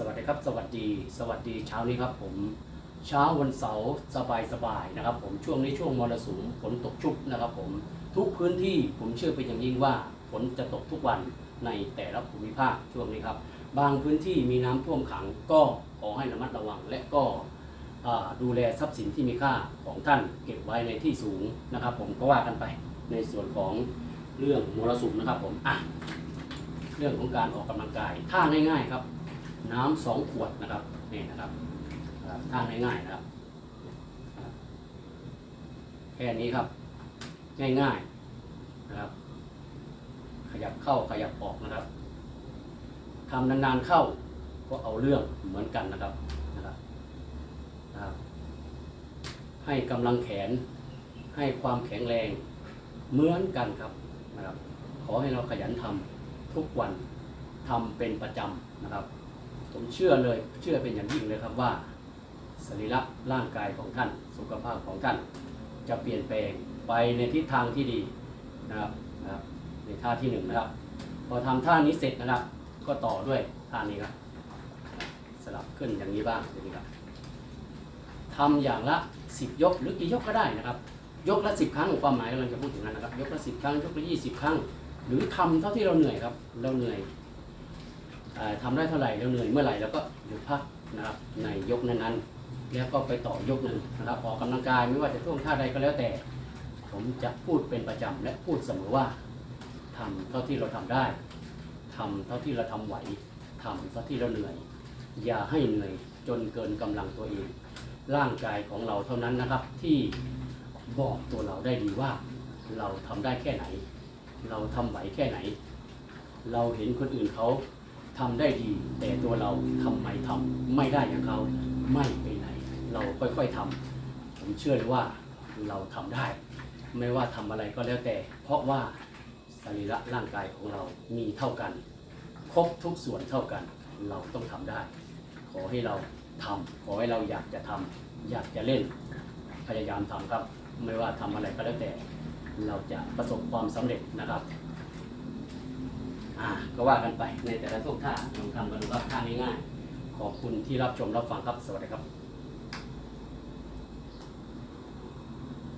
สวัสดีครับ สวัสดี สวัสดีเช้านี้ครับ ผมเช้าวันเสาร์สบายสบายๆนะครับ ผมช่วงนี้ช่วงมรสุมฝนตกชุกนะครับ ผมทุกพื้นที่ผมเชื่อเป็นอย่างยิ่งว่าฝนจะตกทุกวันในแต่ละภูมิภาคช่วงนี้ครับ บางพื้นที่มีน้ำท่วมขังก็ขอให้ระมัดระวัง และก็ดูแลทรัพย์สินที่มีค่าของท่านเก็บไว้ในที่สูงนะครับ ผมก็ว่ากันไปในส่วนของเรื่องมรสุมนะครับ ผมอะเรื่องของการออกกำลังกายท่าง่าย ๆ ครับ น้ำสองขวดนะครับนี่นะครับท่าง่ายๆนะครับนะครับ แค่นี้ครับ ง่ายๆนะครับ ขยับเข้าขยับออกนะครับทำนานๆเข้าก็เอาเรื่องเหมือนกันนะครับนะครับนะครับ ให้กำลังแขนให้ความแข็งแรงเหมือนกันครับนะครับ ขอให้เราขยันทำทุกวันทำเป็นประจำนะครับ ผมเชื่อเลยเชื่อเป็นอย่างยิ่งเลยครับว่าสรีระร่างกายของท่านสุขภาพของท่าน จะเปลี่ยนแปลงไปในทิศทางที่ดีนะครับนะครับในท่าที่หนึ่งนะครับ พอทำท่านี้เสร็จนะครับ ก็ต่อด้วยท่านี้ครับสลับขึ้นอย่างนี้บ้างอย่างนี้ครับทำอย่างละ 10 ยกหรือกี่ยกก็ได้นะครับ ยกละ 10 ครั้งความหมายกำลังจะพูดถึงนั้นนะครับ ยกละ 10 ครั้งยกละ 20 ครั้ง หรือทำเท่าที่เราเหนื่อยครับ เราเหนื่อย ทำได้เท่าไหร่เราเหนื่อยเมื่อไหร่แล้วก็หยุดพักนะครับในยกนั้นๆ แล้วก็ไปต่อยกหนึ่งนะครับออกกำลังกายไม่ว่าจะท่วงท่าใดก็แล้วแต่ ผมจะพูดเป็นประจำและพูดเสมอว่าทำเท่าที่เราทำได้ทำเท่าที่เราทำไหวทำเท่าที่เราเหนื่อย อย่าให้เหนื่อยจนเกินกำลังตัวเอง ร่างกายของเราเท่านั้นนะครับที่บอกตัวเราได้ดีว่า เราทำได้แค่ไหน เราทำไหวแค่ไหน เราเห็นคนอื่นเขา ทำได้ดี แต่ตัวเราทำไมทำไม่ได้อย่างเขาไม่ไปไหน เราค่อยๆทำผมเชื่อเลยว่าเราทำได้ ไม่ว่าทำอะไรก็แล้วแต่ เพราะว่าสรีระร่างกายของเรามีเท่ากัน ครบทุกส่วนเท่ากัน เราต้องทำได้ ขอให้เราทำขอให้เราอยากจะทำอยากจะเล่น พยายามทำครับ ไม่ว่าทำอะไรก็แล้วแต่ เราจะประสบความสำเร็จนะครับ ก็ว่ากันไปในแต่ละท่วงท่าลองทำกันดูครับท่าง่ายๆขอบคุณที่รับชมรับฟังครับสวัสดีครับ